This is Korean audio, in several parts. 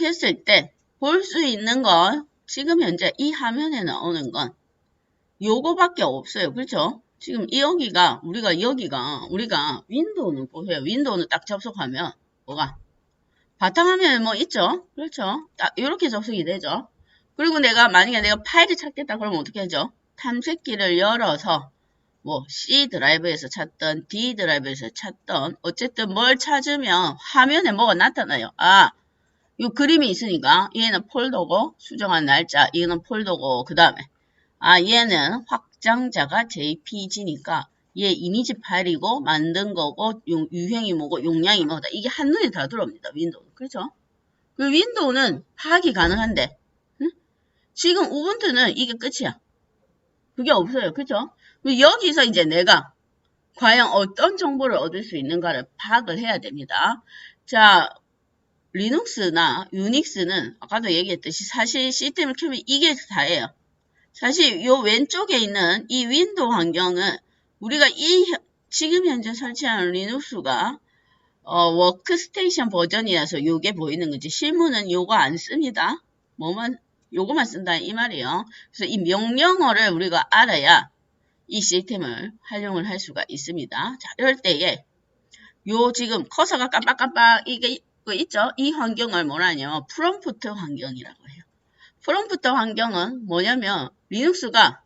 했을 때 볼 수 있는 건 지금 현재 이 화면에 나오는 건 요거밖에 없어요. 그렇죠? 지금 이 여기가 우리가 여기가 우리가 윈도우는 보세요. 윈도우는 딱 접속하면 뭐가 바탕화면에 뭐 있죠? 그렇죠? 딱 이렇게 접속이 되죠. 그리고 내가 만약에 내가 파일을 찾겠다 그러면 어떻게 하죠? 탐색기를 열어서 뭐 C 드라이브에서 찾던 D 드라이브에서 찾던 어쨌든 뭘 찾으면 화면에 뭐가 나타나요. 아, 이 그림이 있으니까 얘는 폴더고 수정한 날짜, 얘는 폴더고 그 다음에 아 얘는 확장자가 JPG니까 얘 이미지 파일이고 만든 거고 용- 유형이 뭐고 용량이 뭐다 이게 한눈에 다 들어옵니다. 윈도우 그렇죠? 그 윈도우는 파악이 가능한데 응? 지금 우분투는 이게 끝이야. 그게 없어요. 그죠? 여기서 이제 내가 과연 어떤 정보를 얻을 수 있는가를 파악을 해야 됩니다. 자, 리눅스나 유닉스는 아까도 얘기했듯이 사실 시스템을 켜면 이게 다예요. 사실 요 왼쪽에 있는 이 윈도우 환경은 우리가 이 현- 지금 현재 설치한 리눅스가 어, 워크스테이션 버전이라서 요게 보이는 거지. 실무는 요거 안 씁니다. 뭐만 요거만 쓴다 이 말이에요. 그래서 이 명령어를 우리가 알아야 이 시스템을 활용을 할 수가 있습니다. 자, 이럴 때에 요 지금 커서가 깜빡깜빡 이게 그 있죠? 이 환경을 뭐라냐면 프롬프트 환경이라고 해요. 프롬프트 환경은 뭐냐면 리눅스가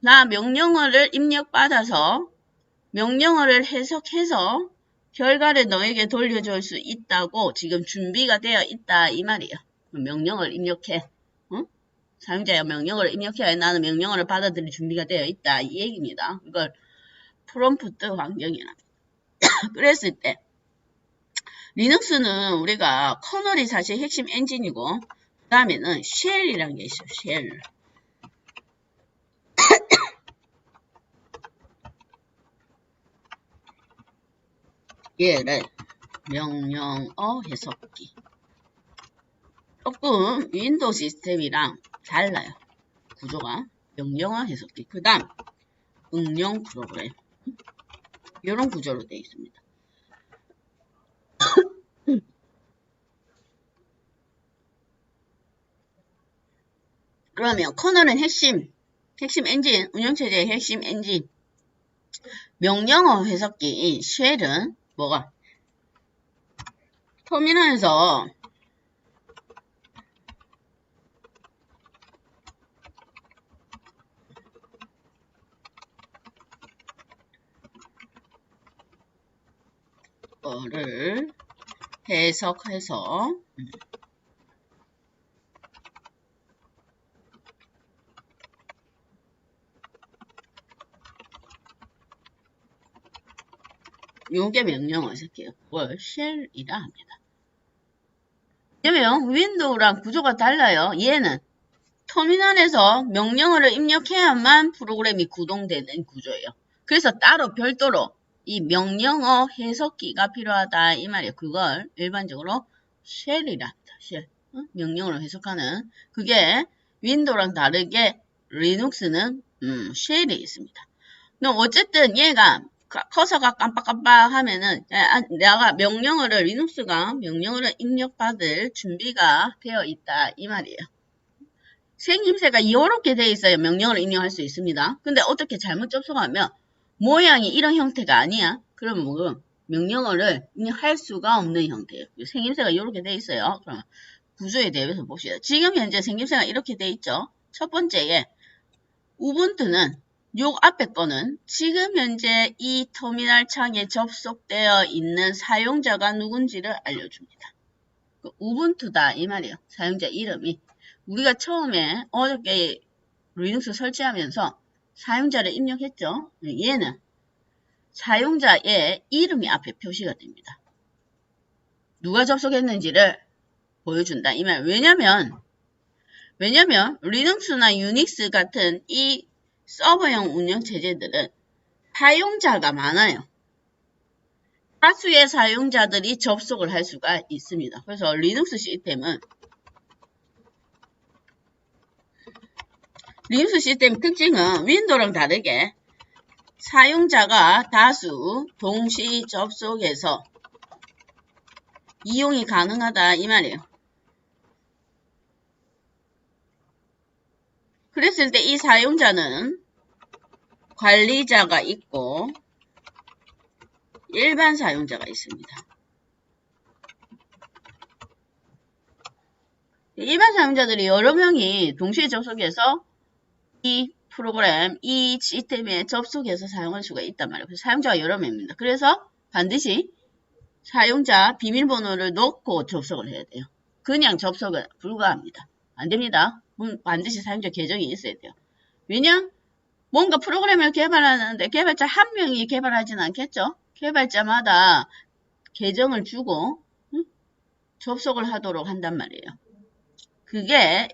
나 명령어를 입력받아서 명령어를 해석해서 결과를 너에게 돌려줄 수 있다고 지금 준비가 되어 있다 이 말이에요. 명령어를 입력해. 응? 사용자의 명령어를 입력해야 나는 명령어를 받아들일 준비가 되어 있다 이 얘기입니다. 이걸 프롬프트 환경이라. 그랬을 때 리눅스는 우리가 커널이 사실 핵심 엔진이고 그 다음에는 쉘이라는 게 있어요. 쉘. 얘를 명령어 해석기. 조금 윈도우 시스템이랑 달라요. 구조가 명령어 해석기. 그 다음 응용 프로그램. 이런 구조로 되어 있습니다. 그러면 커널은 핵심, 핵심 엔진, 운영체제의 핵심 엔진. 명령어 해석기인 쉘은 뭐가? 터미널에서 거를 해석해서 요게 명령어 새끼예요. 뭘 쉘이라 합니다. 왜냐면 윈도우랑 구조가 달라요. 얘는 터미널에서 명령어를 입력해야만 프로그램이 구동되는 구조예요. 그래서 따로 별도로 이 명령어 해석기가 필요하다 이 말이에요. 그걸 일반적으로 쉘이라 합니다. 쉘. 어? 명령어를 해석하는 그게 윈도우랑 다르게 리눅스는 음, 쉘이 있습니다. 어쨌든 얘가 가- 커서가 깜빡깜빡 하면은 아, 내가 명령어를 리눅스가 명령어를 입력받을 준비가 되어 있다 이 말이에요. 생김새가 이렇게 되어 있어요. 명령어를 입력할 수 있습니다. 근데 어떻게 잘못 접속하면 모양이 이런 형태가 아니야. 그러면 뭐 명령어를 입력할 수가 없는 형태예요. 생김새가 이렇게 되어 있어요. 그럼 구조에 대해서 봅시다. 지금 현재 생김새가 이렇게 되어 있죠. 첫 번째에 우분투는 요 앞에 거는 지금 현재 이 터미널 창에 접속되어 있는 사용자가 누군지를 알려줍니다. 그 우분투다 이 말이에요. 사용자 이름이. 우리가 처음에 어저께 리눅스 설치하면서 사용자를 입력했죠. 얘는 사용자의 이름이 앞에 표시가 됩니다. 누가 접속했는지를 보여준다. 이 말. 왜냐면, 왜냐면, 리눅스나 유닉스 같은 이 서버형 운영 체제들은 사용자가 많아요. 다수의 사용자들이 접속을 할 수가 있습니다. 그래서 리눅스 시스템은 리눅스 시스템 특징은 윈도우랑 다르게 사용자가 다수 동시 접속해서 이용이 가능하다 이 말이에요. 그랬을 때 이 사용자는 관리자가 있고 일반 사용자가 있습니다. 일반 사용자들이 여러 명이 동시에 접속해서 이 프로그램, 이 시스템에 접속해서 사용할 수가 있단 말이에요. 그래서 사용자가 여러 명입니다. 그래서 반드시 사용자 비밀번호를 넣고 접속을 해야 돼요. 그냥 접속은 불가합니다. 안 됩니다. 음, 반드시 사용자 계정이 있어야 돼요. 왜냐? 뭔가 프로그램을 개발하는데 개발자 한 명이 개발하진 않겠죠? 개발자마다 계정을 주고 음? 접속을 하도록 한단 말이에요. 그게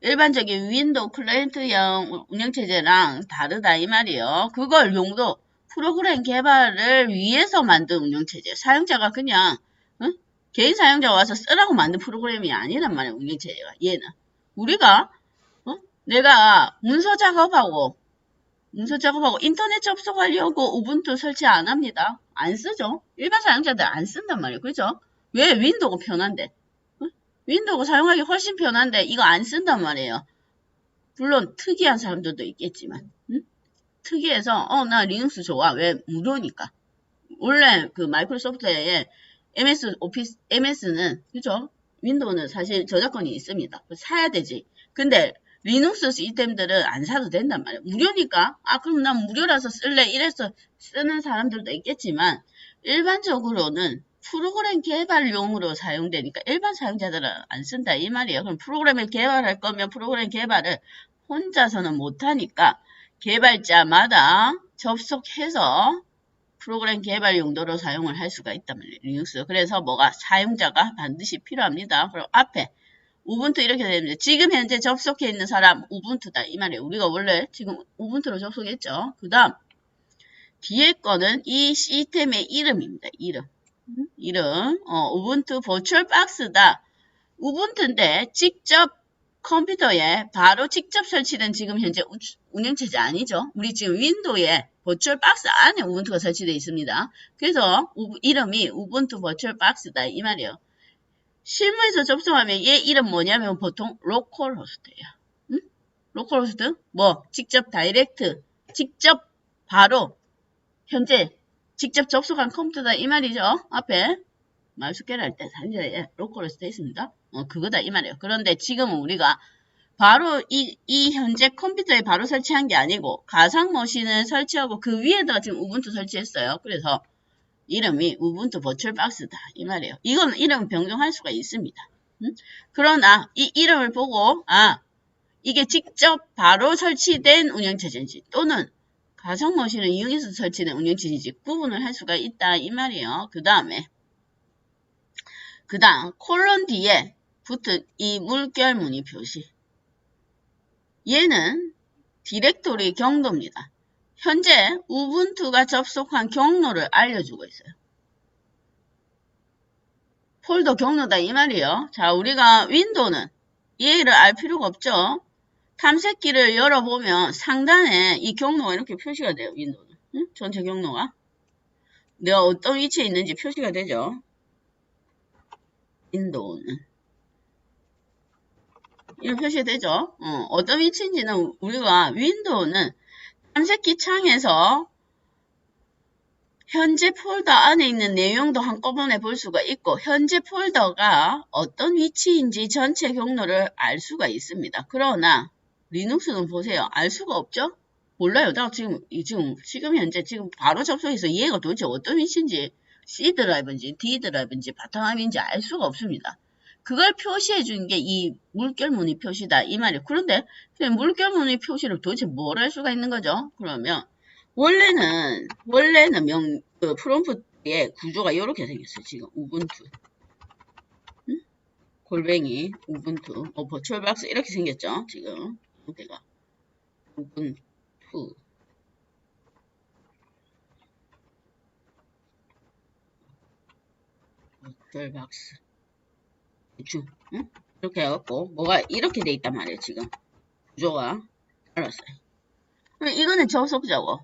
일반적인 윈도우 클라이언트형 운영체제랑 다르다 이 말이에요. 그걸 용도 프로그램 개발을 위해서 만든 운영체제. 사용자가 그냥 응? 개인 사용자가 와서 쓰라고 만든 프로그램이 아니란 말이에요. 운영체제가. 얘는. 우리가 어? 내가 문서 작업하고 문서 작업하고 인터넷 접속하려고 우분투 설치 안 합니다. 안 쓰죠. 일반 사용자들 안 쓴단 말이에요. 그죠? 왜 윈도우가 편한데? 어? 윈도우가 사용하기 훨씬 편한데 이거 안 쓴단 말이에요. 물론 특이한 사람들도 있겠지만 응? 특이해서 어 나 리눅스 좋아. 왜 무료니까. 원래 그 마이크로소프트에 MS 오피스 MS는 그죠? 윈도우는 사실 저작권이 있습니다. 사야 되지. 근데 리눅스 시스템들은 안 사도 된단 말이에요. 무료니까 아 그럼 난 무료라서 쓸래 이래서 쓰는 사람들도 있겠지만 일반적으로는 프로그램 개발용으로 사용되니까 일반 사용자들은 안 쓴다 이 말이에요. 그럼 프로그램을 개발할 거면 프로그램 개발을 혼자서는 못하니까 개발자마다 접속해서 프로그램 개발 용도로 사용을 할 수가 말이에요. 리눅스. 그래서 뭐가 사용자가 반드시 필요합니다. 그리고 앞에 우분투 이렇게 됩니다. 지금 현재 접속해 있는 사람 우분투다 이 말이에요. 우리가 원래 지금 우분투로 접속했죠. 그 다음 뒤에 거는 이 시스템의 이름입니다. 이름. 이름. 어, 우분투 버추얼 박스다. 우분투인데 직접 컴퓨터에 바로 직접 설치된 지금 현재 운영체제 아니죠. 우리 지금 윈도우에 버추얼 박스 안에 우분투가 설치되어 있습니다. 그래서 우, 이름이 우분투 버추얼 박스다 이 말이에요. 실무에서 접속하면 얘 이름 뭐냐면 보통 로컬 호스트예요. 응? 로컬 호스트? 뭐 직접 다이렉트, 직접 바로 현재 직접 접속한 컴퓨터다 이 말이죠. 앞에 말숙계를 할때 단자에 로컬 호스트 있습니다. 어, 그거다 이 말이에요. 그런데 지금은 우리가 바로 이, 이 현재 컴퓨터에 바로 설치한 게 아니고 가상 머신을 설치하고 그 위에다가 지금 우분투 설치했어요. 그래서 이름이 우분투 버추얼 박스다 이 말이에요. 이건 이름 변경할 수가 있습니다. 음? 그러나 이 이름을 보고 아 이게 직접 바로 설치된 운영체제인지 또는 가상 머신을 이용해서 설치된 운영체제인지 구분을 할 수가 있다 이 말이에요. 그 다음에 그 다음 콜론 뒤에 붙은 이 물결 무늬 표시 얘는 디렉토리 경로입니다. 현재 우분투가 접속한 경로를 알려주고 있어요. 폴더 경로다 이 말이에요. 자 우리가 윈도우는 얘를 알 필요가 없죠. 탐색기를 열어보면 상단에 이 경로가 이렇게 표시가 돼요. 윈도우는. 응? 전체 경로가. 내가 어떤 위치에 있는지 표시가 되죠. 윈도우는. 이런 표시가 되죠. 어, 떤 위치인지는 우리가 윈도우는 탐색기 창에서 현재 폴더 안에 있는 내용도 한꺼번에 볼 수가 있고 현재 폴더가 어떤 위치인지 전체 경로를 알 수가 있습니다. 그러나 리눅스는 보세요. 알 수가 없죠? 몰라요. 나 지금 지금 지금 현재 지금 바로 접속해서 얘가 도대체 어떤 위치인지 C 드라이브인지 D 드라이브인지 바탕화면인지 알 수가 없습니다. 그걸 표시해 준 게 이 물결무늬 표시다 이 말이에요. 그런데 물결무늬 표시를 도대체 뭘 할 수가 있는 거죠? 그러면 원래는 원래는 명 그 프롬프트의 구조가 이렇게 생겼어요. 지금 우분투 응? 골뱅이 우분투 어, 버추얼 박스 이렇게 생겼죠. 지금 형태가 우분투 버추얼 박스. 대충 응? 이렇게 해갖고 뭐가 이렇게 돼 있단 말이에요 지금. 구조가. 알았어요. 이거는 접속자고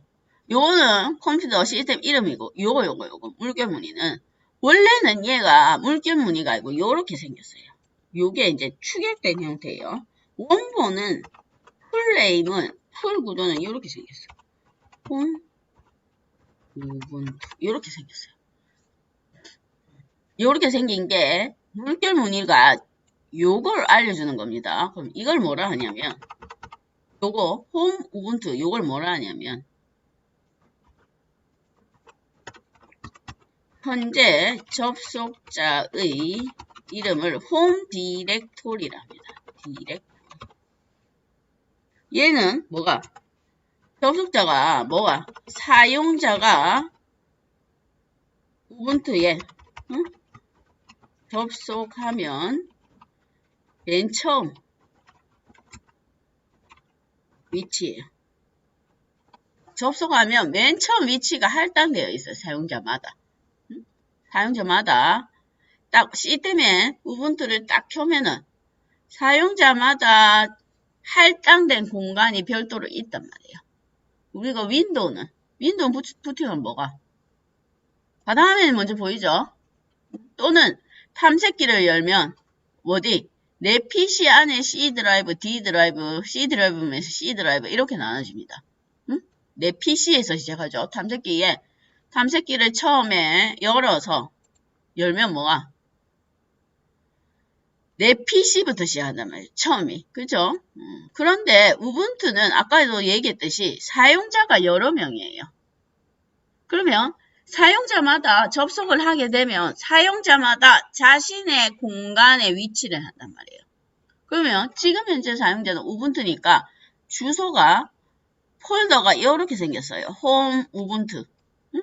요거는 컴퓨터 시스템 이름이고 요거 요거 요거. 물결 무늬는. 원래는 얘가 물결 무늬가 아니고 요렇게 생겼어요. 요게 이제 축약된 형태예요. 원본은 풀네임은 풀 구조는 이렇게 생겼어. 홈 우분투 이렇게 생겼어요. 이렇게 생긴 게 물결 무늬가 요걸 알려주는 겁니다. 그럼 이걸 뭐라 하냐면 요거 홈 우분투 요걸 뭐라 하냐면 현재 접속자의 이름을 홈 디렉토리랍니다. 디렉 얘는 뭐가 접속자가 뭐가 사용자가 우분투에 응? 접속하면 맨 처음 위치예요. 접속하면 맨 처음 위치가 할당되어 있어요. 사용자마다. 응? 사용자마다 딱 시스템에 우분투를 딱 켜면은 사용자마다 할당된 공간이 별도로 있단 말이에요. 우리가 윈도우는 윈도우 부팅은 뭐가? 바닥화면이 먼저 보이죠? 또는 탐색기를 열면 어디 내 PC 안에 C 드라이브, D 드라이브, C 드라이브면서 C 드라이브 이렇게 나눠집니다. 응? 내 PC에서 시작하죠. 탐색기에 탐색기를 처음에 열어서 열면 뭐가? 내 PC부터 시작한단 말이에요. 처음이. 그죠? 음. 그런데 우분투는 아까도 얘기했듯이 사용자가 여러 명이에요. 그러면 사용자마다 접속을 하게 되면 사용자마다 자신의 공간에 위치를 한단 말이에요. 그러면 지금 현재 사용자는 우분투니까 주소가 폴더가 이렇게 생겼어요. 홈 우분투. 응?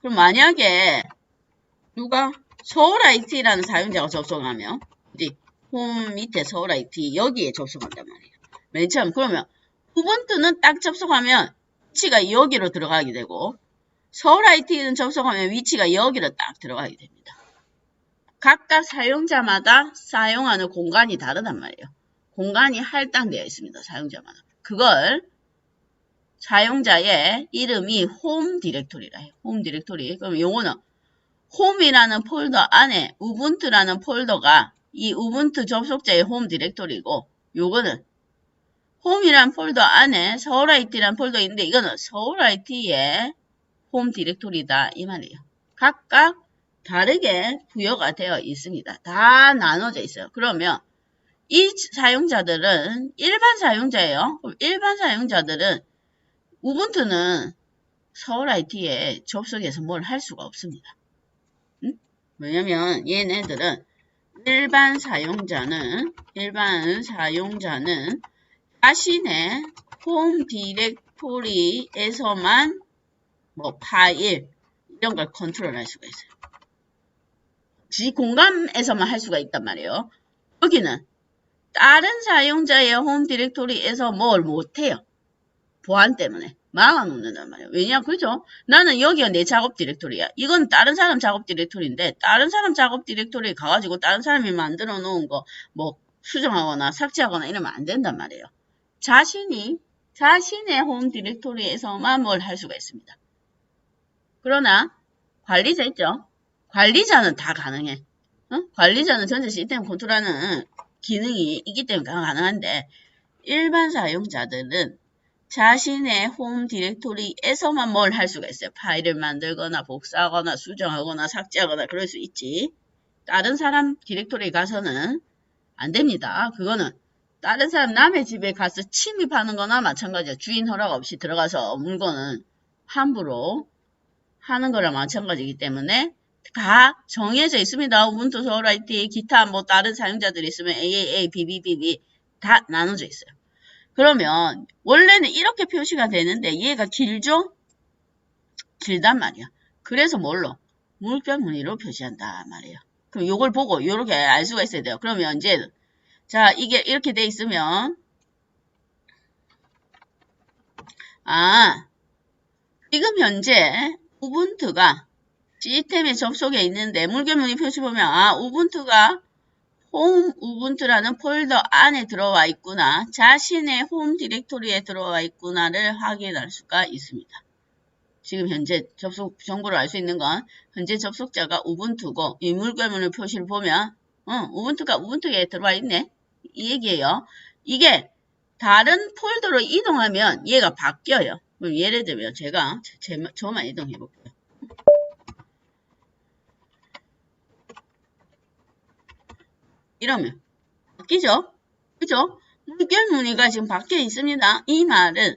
그럼 만약에 누가 서울 IT라는 사용자가 접속하면 어디 홈 밑에 서울 IT 여기에 접속한단 말이에요. 맨 처음 그러면 우분투는 딱 접속하면 위치가 여기로 들어가게 되고 서울 IT는 접속하면 위치가 여기로 딱 들어가게 됩니다. 각각 사용자마다 사용하는 공간이 다르단 말이에요. 공간이 할당되어 있습니다. 사용자마다. 그걸 사용자의 이름이 홈 디렉토리라 해요. 홈 디렉토리. 그럼 요거는 홈이라는 폴더 안에 우분투라는 폴더가 이 우분투 접속자의 홈 디렉토리고 요거는 홈이란 폴더 안에 서울 IT란 폴더인데 이거는 서울 IT의 홈 디렉토리다 이 말이에요. 각각 다르게 부여가 되어 있습니다. 다 나눠져 있어요. 그러면 이 사용자들은 일반 사용자예요. 그럼 일반 사용자들은 우분투는 서울 IT에 접속해서 뭘 할 수가 없습니다. 응? 왜냐면 얘네들은 일반 사용자는 일반 사용자는 자신의 홈 디렉토리에서만 뭐 파일 이런 걸 컨트롤할 수가 있어요. 지 공간에서만 할 수가 있단 말이에요. 여기는 다른 사용자의 홈 디렉토리에서 뭘 못해요. 보안 때문에 막아놓는단 말이에요. 왜냐 그죠? 나는 여기가 내 작업 디렉토리야. 이건 다른 사람 작업 디렉토리인데 다른 사람 작업 디렉토리에 가가지고 다른 사람이 만들어 놓은 거 뭐 수정하거나 삭제하거나 이러면 안 된단 말이에요. 자신이 자신의 홈 디렉토리에서만 뭘 할 수가 있습니다. 그러나 관리자 있죠? 관리자는 다 가능해. 어? 관리자는 전체 시스템 컨트롤하는 기능이 있기 때문에 가능한데 일반 사용자들은 자신의 홈 디렉토리에서만 뭘 할 수가 있어요. 파일을 만들거나 복사하거나 수정하거나 삭제하거나 그럴 수 있지. 다른 사람 디렉토리에 가서는 안 됩니다. 그거는 다른 사람 남의 집에 가서 침입하는 거나 마찬가지야. 주인 허락 없이 들어가서 물건은 함부로 하는 거랑 마찬가지이기 때문에 다 정해져 있습니다. 우분투 서울 IT 기타 뭐 다른 사용자들이 있으면 AAA, BBBB 다 나눠져 있어요. 그러면 원래는 이렇게 표시가 되는데 얘가 길죠? 길단 말이야. 그래서 뭘로? 물결 무늬로 표시한다 말이에요. 그럼 이걸 보고 이렇게 알 수가 있어야 돼요. 그러면 이제 자 이게 이렇게 돼 있으면 아 지금 현재 우분투가 시스템에 접속해 있는데 물결무늬 표시 보면 아 우분투가 홈 우분투라는 폴더 안에 들어와 있구나 자신의 홈 디렉토리에 들어와 있구나를 확인할 수가 있습니다. 지금 현재 접속 정보를 알 수 있는 건 현재 접속자가 우분투고 이 물결무늬 표시를 보면 어, 우분투가 우분투에 들어와 있네 이 얘기예요. 이게 다른 폴더로 이동하면 얘가 바뀌어요. 예를 들면 제가 제, 제- 저만 이동해 볼게요. 이러면 바뀌죠? 그죠? 물결 무늬가 지금 바뀌어 있습니다. 이 말은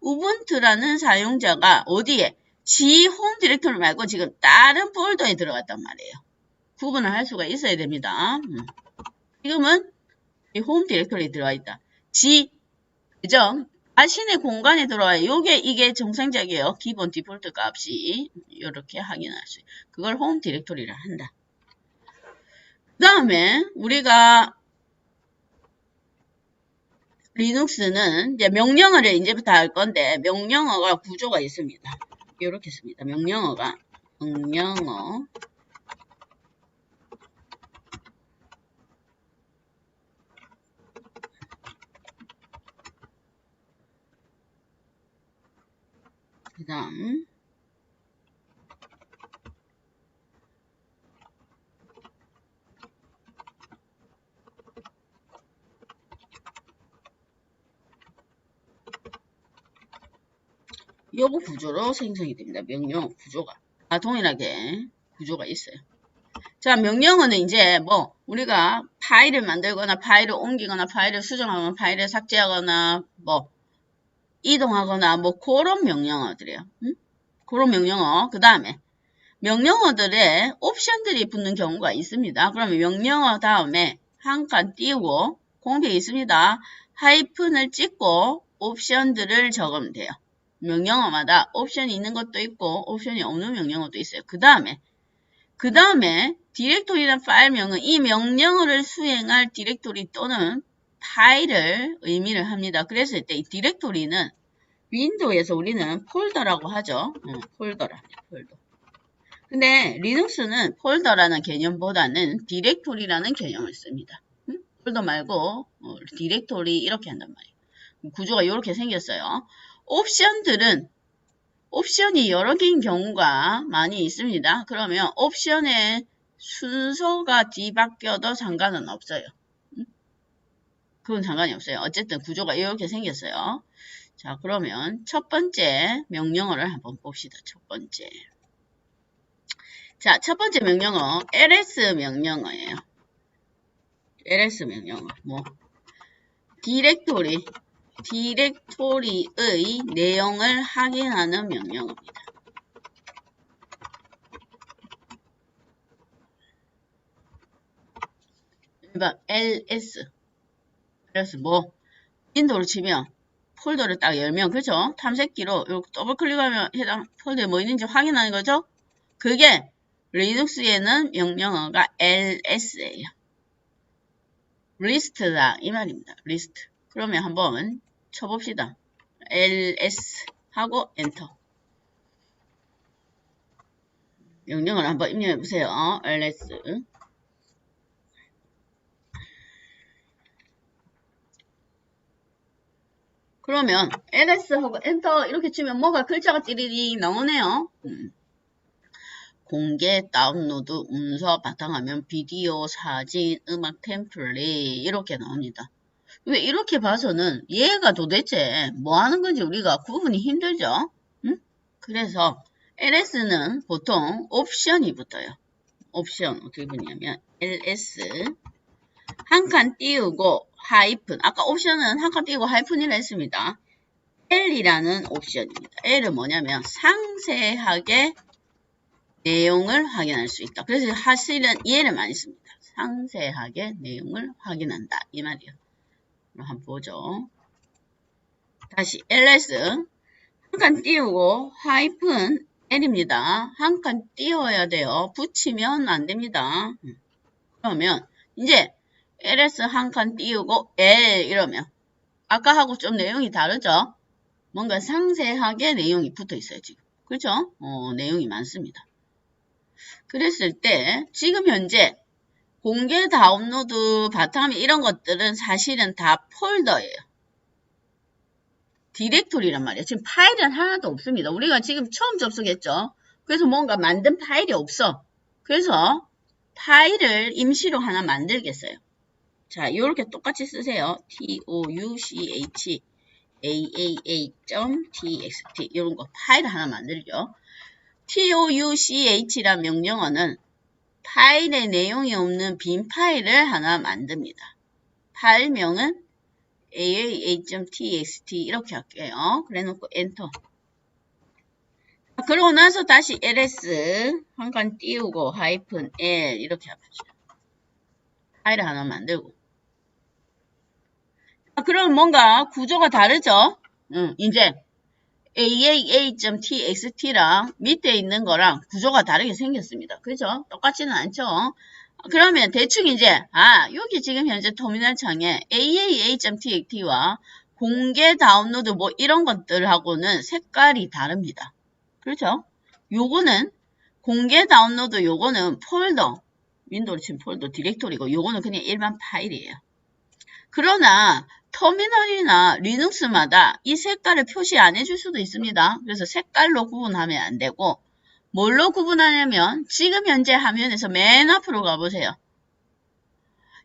우분투라는 사용자가 어디에 지 홈 디렉토리 말고 지금 다른 폴더에 들어갔단 말이에요. 구분을 할 수가 있어야 됩니다. 음. 지금은 이홈 디렉토리에 들어가 있다. 지 그죠? 자신의 공간에 들어와요. 요게 이게 정상적이에요. 기본 디폴트 값이 이렇게 확인할 수. 있어요. 그걸 홈 디렉토리를 한다. 그 다음에 우리가 리눅스는 이제 명령어를 이제부터 할 건데 명령어가 구조가 있습니다. 이렇게 씁니다. 명령어가 명령어 그 다음 요거 구조로 생성이 됩니다. 명령 구조가. 아, 동일하게 구조가 있어요. 자, 명령어는 이제 뭐 우리가 파일을 만들거나 파일을 옮기거나 파일을 수정하거나 파일을 삭제하거나 뭐 이동하거나 뭐 그런 명령어들이에요. 응? 그런 명령어. 그 다음에 명령어들의 옵션들이 붙는 경우가 있습니다. 그러면 명령어 다음에 한 칸 띄우고 공백이 있습니다. 하이픈을 찍고 옵션들을 적으면 돼요. 명령어마다 옵션이 있는 것도 있고 옵션이 없는 명령어도 있어요. 그 다음에 그 다음에 디렉토리란 파일명은 이 명령어를 수행할 디렉토리 또는 파일을 의미를 합니다. 그랬을 때이 디렉토리는 윈도우에서 우리는 폴더라고 하죠. 어, 폴더라. 폴더. 근데 리눅스는 폴더라는 개념보다는 디렉토리라는 개념을 씁니다. 응? 폴더 말고 어, 디렉토리 이렇게 한단 말이에요. 구조가 이렇게 생겼어요. 옵션들은 옵션이 여러 개인 경우가 많이 있습니다. 그러면 옵션의 순서가 뒤바뀌어도 상관은 없어요. 응? 그건 상관이 없어요. 어쨌든 구조가 이렇게 생겼어요. 자, 그러면 첫 번째 명령어를 한번 봅시다. 첫 번째. 자, 첫 번째 명령어 ls 명령어예요. ls 명령어. 뭐 디렉토리 디렉토리의 내용을 확인하는 명령어입니다. 일반 ls ls 뭐 윈도우를 치면 폴더를 딱 열면 그죠? 탐색기로 이렇게 더블 클릭하면 해당 폴더에 뭐 있는지 확인하는 거죠? 그게 리눅스에는 명령어가 ls예요. 리스트다 이 말입니다. 리스트. 그러면 한번 쳐봅시다. ls 하고 엔터. 명령을 한번 입력해 보세요. ls 그러면 ls 하고 엔터 이렇게 치면 뭐가 글자가 찌리리 나오네요. 음. 공개, 다운로드, 문서, 바탕화면, 비디오, 사진, 음악 템플릿 이렇게 나옵니다. 왜 이렇게 봐서는 얘가 도대체 뭐 하는 건지 우리가 구분이 힘들죠? 응? 그래서 LS는 보통 옵션이 붙어요. 옵션 어떻게 붙냐면 LS 한 칸 띄우고 하이픈 아까 옵션은 한 칸 띄우고 하이픈이라 했습니다. L이라는 옵션입니다. L은 뭐냐면 상세하게 내용을 확인할 수 있다. 그래서 사실은 얘를 많이 씁니다. 상세하게 내용을 확인한다. 이 말이에요. 한번 보죠. 다시 ls 한 칸 띄우고 하이픈 l입니다. 한 칸 띄워야 돼요. 붙이면 안 됩니다. 그러면 이제 ls 한 칸 띄우고 l 이러면 아까하고 좀 내용이 다르죠? 뭔가 상세하게 내용이 붙어 있어요, 지금. 그렇죠? 어, 내용이 많습니다. 그랬을 때 지금 현재 공개 다운로드 바탕화면 이런 것들은 사실은 다 폴더예요. 디렉토리란 말이에요. 지금 파일은 하나도 없습니다. 우리가 지금 처음 접속했죠. 그래서 뭔가 만든 파일이 없어. 그래서 파일을 임시로 하나 만들겠어요. 자, 이렇게 똑같이 쓰세요. touch aaa.txt 이런 거 파일 하나 만들죠. touch란 명령어는 파일에 내용이 없는 빈 파일을 하나 만듭니다. 파일명은 aaa.txt 이렇게 할게요. 그래 놓고 엔터. 그러고 나서 다시 ls 한칸 띄우고 하이픈 l 이렇게 합시다. 파일을 하나 만들고. 아, 그럼 뭔가 구조가 다르죠? 응, 이제 aaa.txt랑 밑에 있는 거랑 구조가 다르게 생겼습니다. 그죠? 똑같지는 않죠? 그러면 대충 이제 아 여기 지금 현재 터미널 창에 aaa.txt와 공개 다운로드 뭐 이런 것들하고는 색깔이 다릅니다. 그렇죠? 요거는 공개 다운로드 요거는 폴더 윈도우로 폴더 디렉토리고 요거는 그냥 일반 파일이에요. 그러나 터미널이나 리눅스마다 이 색깔을 표시 안 해줄 수도 있습니다. 그래서 색깔로 구분하면 안 되고 뭘로 구분하냐면 지금 현재 화면에서 맨 앞으로 가보세요.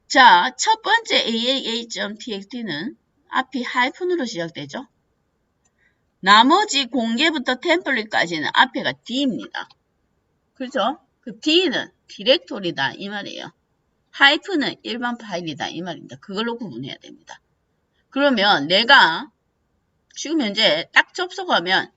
자, 첫 번째 aaa.txt는 앞이 하이픈으로 시작되죠. 나머지 공개부터 템플릿까지는 앞에가 D입니다. 그죠? 그 D는 디렉토리다 이 말이에요. 하이픈은 일반 파일이다 이 말입니다. 그걸로 구분해야 됩니다. 그러면 내가 지금 현재 딱 접속하면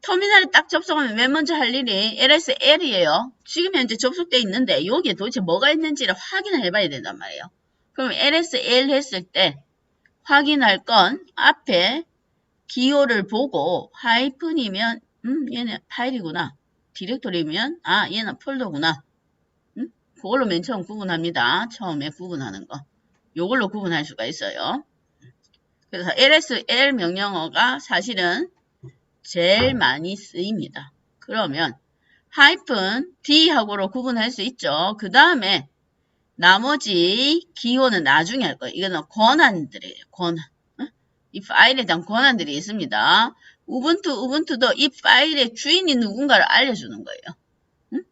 터미널에 딱 접속하면 맨 먼저 할 일이 LSL이에요. 지금 현재 접속되어 있는데 여기에 도대체 뭐가 있는지를 확인을 해봐야 된단 말이에요. 그럼 LSL 했을 때 확인할 건 앞에 기호를 보고 하이픈이면 음 얘는 파일이구나. 디렉토리면 아 얘는 폴더구나. 음? 그걸로 맨 처음 구분합니다. 처음에 구분하는 거. 요걸로 구분할 수가 있어요. 그래서 LSL 명령어가 사실은 제일 많이 쓰입니다. 그러면 하이픈 D하고로 구분할 수 있죠. 그 다음에 나머지 기호는 나중에 할 거예요. 이거는 권한들이에요. 권한. 이 파일에 대한 권한들이 있습니다. 우분투, 우분투도 이 파일의 주인이 누군가를 알려주는 거예요. 응?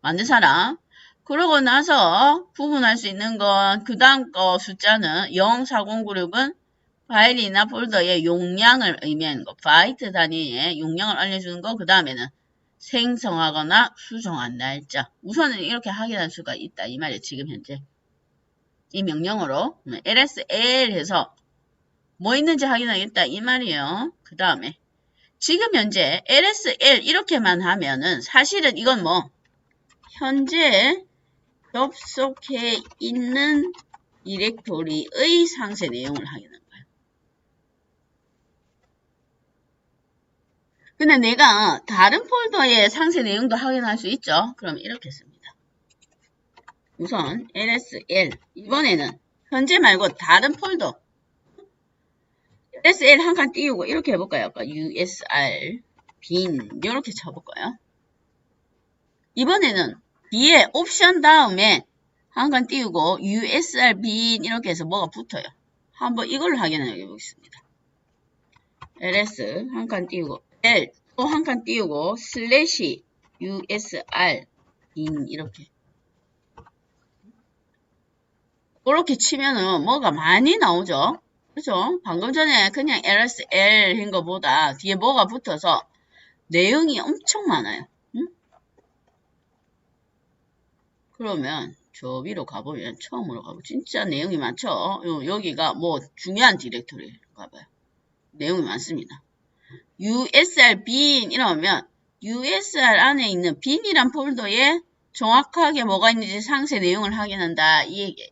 만든 사람. 그러고 나서 구분할 수 있는 건 그 다음 거 숫자는 04096은 파일이나 폴더의 용량을 의미하는 거. 바이트 단위의 용량을 알려주는 거. 그 다음에는 생성하거나 수정한 날짜. 우선은 이렇게 확인할 수가 있다. 이 말이에요. 지금 현재. 이 명령어로 lsl 해서 뭐 있는지 확인하겠다. 이 말이에요. 그 다음에 지금 현재 lsl 이렇게만 하면은 사실은 이건 뭐 현재 접속해 있는 디렉토리의 상세 내용을 거예요. 근데 내가 다른 폴더의 상세 내용도 확인할 수 있죠. 그럼 이렇게 씁니다. 우선 lsl 이번에는 현재 말고 다른 폴더 SL 한 칸 띄우고 이렇게 해볼까요? USR 빈 이렇게 쳐볼까요? 이번에는 뒤에 옵션 다음에 한 칸 띄우고 USR 빈 이렇게 해서 뭐가 붙어요. 한번 이걸 확인해 보겠습니다. ls 한 칸 띄우고 l 또 한 칸 띄우고 슬래시 USR 빈 이렇게 이렇게 치면은 뭐가 많이 나오죠. 그죠? 방금 전에 그냥 LSL 한 거보다 뒤에 뭐가 붙어서 내용이 엄청 많아요. 응? 그러면 저 위로 가보면 처음으로 가고 진짜 내용이 많죠? 요, 여기가 뭐 중요한 디렉토리인가 봐요. 내용이 많습니다. USR 빈 이러면 USR 안에 있는 빈이란 폴더에 정확하게 뭐가 있는지 상세 내용을 확인한다 이 얘기예요.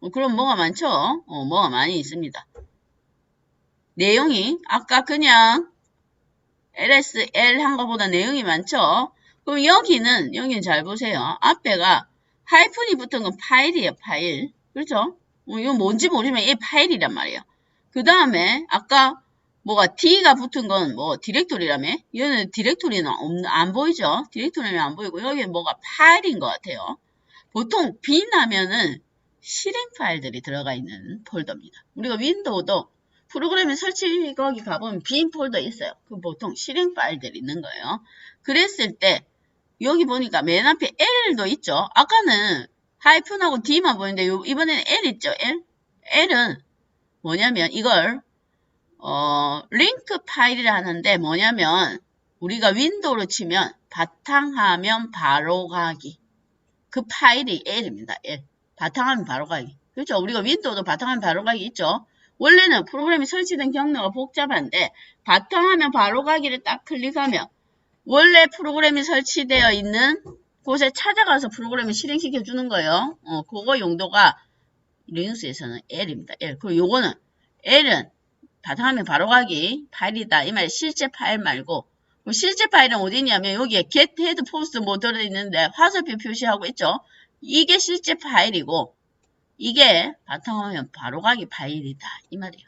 어, 그럼 뭐가 많죠? 어, 뭐가 많이 있습니다. 내용이 아까 그냥 LSL 한 것보다 내용이 많죠? 그럼 여기는 여기는 잘 보세요. 앞에가 하이픈이 붙은 건 파일이에요. 파일. 그렇죠? 어, 이건 뭔지 모르면 이 파일이란 말이에요. 그 다음에 아까 뭐가 D가 붙은 건 뭐 디렉토리라며? 얘는 디렉토리는 없, 안 보이죠? 디렉토리는 안 보이고 여기는 뭐가 파일인 것 같아요. 보통 빈 하면은 실행 파일들이 들어가 있는 폴더입니다. 우리가 윈도우도 프로그램에 설치 거기 가보면 빈 폴더 있어요. 그 보통 실행 파일들이 있는 거예요. 그랬을 때 여기 보니까 맨 앞에 L도 있죠. 아까는 하이픈하고 D만 보이는데 요, 이번에는 L 있죠? L? L은 뭐냐면 이걸 어, 링크 파일이라 하는데 뭐냐면 우리가 윈도우로 치면 바탕화면 바로 가기. 그 파일이 L입니다. L. 바탕화면 바로 가기. 그렇죠? 우리가 윈도우도 바탕화면 바로 가기 있죠? 원래는 프로그램이 설치된 경로가 복잡한데 바탕화면 바로 가기를 딱 클릭하면 원래 프로그램이 설치되어 있는 곳에 찾아가서 프로그램을 실행시켜 주는 거예요. 어, 그거 용도가 리눅스에서는 L입니다. L. 그리고 요거는 L은 바탕화면 바로 가기 파일이다. 이 말이 실제 파일 말고 실제 파일은 어디 있냐면 여기에 get head post 뭐 들어있는데 화살표 표시하고 있죠. 이게 실제 파일이고 이게 바탕화면 바로 가기 파일이다. 이 말이에요.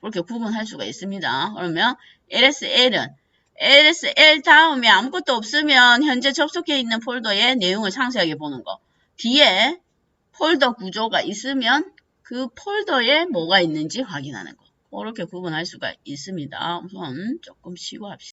그렇게 구분할 수가 있습니다. 그러면 LSL은 LSL 다음에 아무것도 없으면 현재 접속해 있는 폴더의 내용을 상세하게 보는 거. 뒤에 폴더 구조가 있으면 그 폴더에 뭐가 있는지 확인하는 거. 그렇게 구분할 수가 있습니다. 우선 조금 쉬고 합시다.